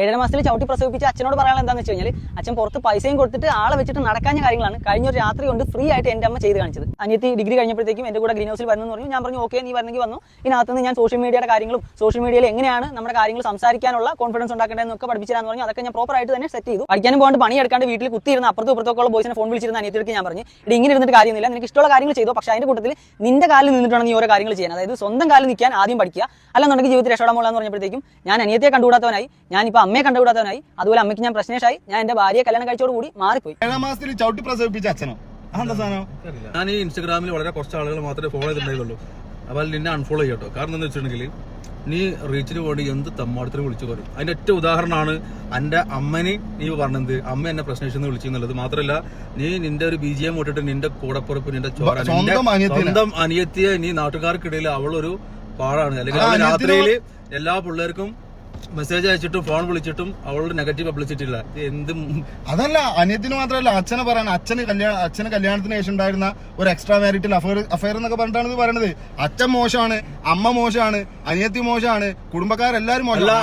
ഏഴര മാസത്തിൽ ചവിട്ടി പ്രസവിപ്പിച്ച് അച്ഛനോട് പറയാനുള്ള എന്താന്ന് വെച്ച് കഴിഞ്ഞാൽ അച്ഛൻ പുറത്ത് പൈസയും കൊടുത്തിട്ട് ആളെ വെച്ചിട്ട് നടക്കാഞ്ഞ കാര്യങ്ങളാണ് കഴിഞ്ഞ ഒരു രാത്രി കൊണ്ട് ഫ്രീ ആയിട്ട് എന്റെ അമ്മ ചെയ്ത് കാണിച്ചത്. അനിയത്തി ഡിഗ്രി കഴിഞ്ഞപ്പോഴത്തേക്കും എന്റെ കൂടെ ഗ്രീൻ ഹൗസിൽ വരുന്നു പറഞ്ഞു. ഞാൻ പറഞ്ഞു ഓക്കെ നീ വരണമെങ്കിൽ വന്നു. ഇതിനകത്ത് നിന്ന് ഞാൻ സോഷ്യൽ മീഡിയയുടെ കാര്യങ്ങളും സോഷ്യൽ മീഡിയയിൽ എങ്ങനെയാണ് നമ്മുടെ കാര്യങ്ങൾ സംസാരിക്കാനുള്ള കോൺഫിഡൻസ് ഉണ്ടാക്കേണ്ടതെന്നൊക്കെ പഠിപ്പിച്ചു തരാന്ന് പറഞ്ഞു. അതൊക്കെ ഞാൻ പ്രോപ്പർ ആയിട്ട് തന്നെ സെറ്റ് ചെയ്തു. പഠിക്കാനും പോകാണ്ട് പണിയെടുക്കാണ്ട് വീട്ടിൽ കുത്തിയിരുന്ന അപ്പുറത്തും ഇപ്പുറത്തൊക്കെ ബോയ്സിനെ ഫോൺ വിളിച്ചിരുന്ന അനിയത്തിക്ക് ഞാൻ പറഞ്ഞു ഇത് ഇങ്ങനെ ഇരുന്നിട്ട് കാര്യമില്ല. നിനക്ക് ഇഷ്ടമുള്ള കാര്യങ്ങൾ ചെയ്തോ. പക്ഷേ അതിന്റെ കൂട്ടത്തിൽ നിന്റെ കാലിൽ നിന്നിട്ടാണ് നീ ഓരോ കാര്യങ്ങൾ ചെയ്യാൻ അതായത് സ്വന്തം കാലിൽ നിൽക്കാൻ ആദ്യം പഠിക്കുക. അല്ലെന്നുണ്ടെങ്കിൽ ജീവിതത്തിൽ രക്ഷപ്പെടാൻ പോകാന്ന് പറഞ്ഞപ്പോഴത്തേക്കും ഞാൻ അനിയത്തെ കണ്ടുകൂടാത്തവനായി. ഞാൻ ഇപ്പോൾ അമ്മയെ കണ്ടുകൂടാത്തവനായി. അതുപോലെ അമ്മയ്ക്ക് ഞാൻ പ്രശ്നേഷായി. ഞാൻ എന്റെ ഭാര്യയെ കല്യാണം കഴിച്ചോട് കൂടി മാറിപ്പോയി. ഏഴാം മാസത്തിൽ ചവിട്ടി പ്രസവിപ്പിച്ച അച്ഛനോ? ഞാൻ ഈ ഇൻസ്റ്റാഗ്രാമിൽ വളരെ കുറച്ച് ആളുകൾ മാത്രമേ ഫോളോ ചെയ്തിട്ടുണ്ടായിരുന്നുള്ളൂ. അപ്പോൾ നിന്നെ അൺഫോളോ ചെയ്യട്ടോ കാരണം എന്താ വെച്ചിട്ടുണ്ടെങ്കിൽ നീ റീച്ചിന് വേണ്ടി എന്ത് തമ്മാടത്തിന് വിളിച്ചു പറയും അതിന്റെ ഏറ്റവും ഉദാഹരണമാണ് എന്റെ അമ്മനെ നീ പറഞ്ഞത്. അമ്മ എന്നെ പ്രശ്നേഷെന്ന് വിളിച്ചു എന്നുള്ളത് മാത്രമല്ല നീ നിന്റെ ഒരു ബി ജി എം വിട്ടിട്ട് നിന്റെ കൂടപ്പുറപ്പ് നിന്റെ ചോര സ്വന്തം അനിയത്തിയെ നീ നാട്ടുകാർക്കിടയിൽ അവളൊരു പാടാണ്. അല്ലെങ്കിൽ രാത്രിയിൽ എല്ലാ പിള്ളേർക്കും മെസ്സേജ് അയച്ചിട്ടും ഫോൺ വിളിച്ചിട്ടും അവളുടെ നെഗറ്റീവ് പബ്ലിസിറ്റി ഇല്ല. എന്ത് അതല്ല അനിയത്തിന് മാത്രമല്ല അച്ഛനെ പറയണം. അച്ഛന് കല്യാണം അച്ഛന് കല്യാണത്തിന് ശേഷം ഉണ്ടായിരുന്ന ഒരു എക്സ്ട്രാ മാരിറ്റൽ അഫയർ അഫയർ എന്നൊക്കെ പറഞ്ഞിട്ടാണ് ഇത് പറയണത്. അച്ഛൻ മോശമാണ് അമ്മ മോശമാണ് അനിയത്തി മോശമാണ് കുടുംബക്കാരെല്ലാരും മോശമാണ്.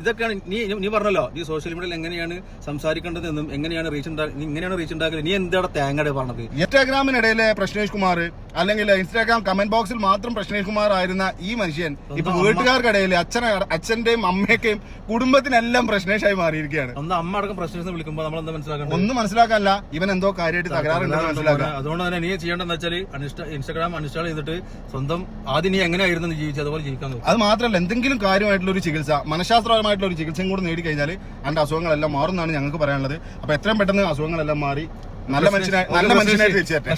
ഇതൊക്കെയാണ് നീ നീ പറഞ്ഞല്ലോ നീ സോഷ്യൽ മീഡിയയിൽ എങ്ങനെയാണ് സംസാരിക്കേണ്ടതെന്നും എങ്ങനെയാണ് റീച്ച് ഉണ്ടാ ഇങ്ങനെയാണ് റീച്ച് ഉണ്ടാക്കുന്നത് നീ എന്താണ് തേങ്ങയുടെ പറഞ്ഞത്? ഇൻസ്റ്റാഗ്രാമിനിടയിലെ പ്രശ്നേഷ് കുമാർ അല്ലെങ്കിൽ ഇൻസ്റ്റാഗ്രാം കമന്റ് ബോക്സിൽ മാത്രം പ്രശ്നേഷ് കുമാർ ആയിരുന്ന ഈ മനുഷ്യൻ ഇപ്പൊ വീട്ടുകാർക്കിടയിൽ അച്ഛനെ അച്ഛന്റെയും അമ്മയൊക്കെയും കുടുംബത്തിനെല്ലാം പ്രശ്നേഷായി മാറിയിരിക്കുകയാണ്. അമ്മ അടക്കം വിളിക്കുമ്പോൾ നമ്മൾ എന്താ ഒന്നും മനസ്സിലാക്കാനല്ല. ഇവൻ എന്തോ കാര്യമായിട്ട് തകരാറുണ്ടെന്ന് മനസ്സിലാക്കാം. അതുകൊണ്ട് തന്നെ നീ ചെയ്യേണ്ടതെന്ന് വെച്ചാൽ ഇൻസ്റ്റാഗ്രാം അൺഇൻസ്റ്റാൾ ചെയ്തിട്ട് സ്വന്തം ആദ്യം നീ എങ്ങനെയായിരുന്നു ജീവിച്ചത് അതുപോലെ ജീവിക്കാൻ അത് മാത്രമല്ല എന്തെങ്കിലും കാര്യമായിട്ടുള്ള ഒരു ചികിത്സ മനഃശാസ്ത്രപരമായിട്ടുള്ള ഒരു ചികിത്സയും കൂടെ നേടിക്കഴിഞ്ഞാൽ അതിന്റെ അസുഖങ്ങളെല്ലാം മാറുന്നതാണ് ഞങ്ങൾക്ക് പറയാനുള്ളത്. അപ്പൊ എത്രയും പെട്ടെന്ന് അസുഖങ്ങളെല്ലാം മാറി നല്ല മനുഷ്യനായി നല്ല മനുഷ്യനായിട്ട് തിരിച്ചു തരട്ടെ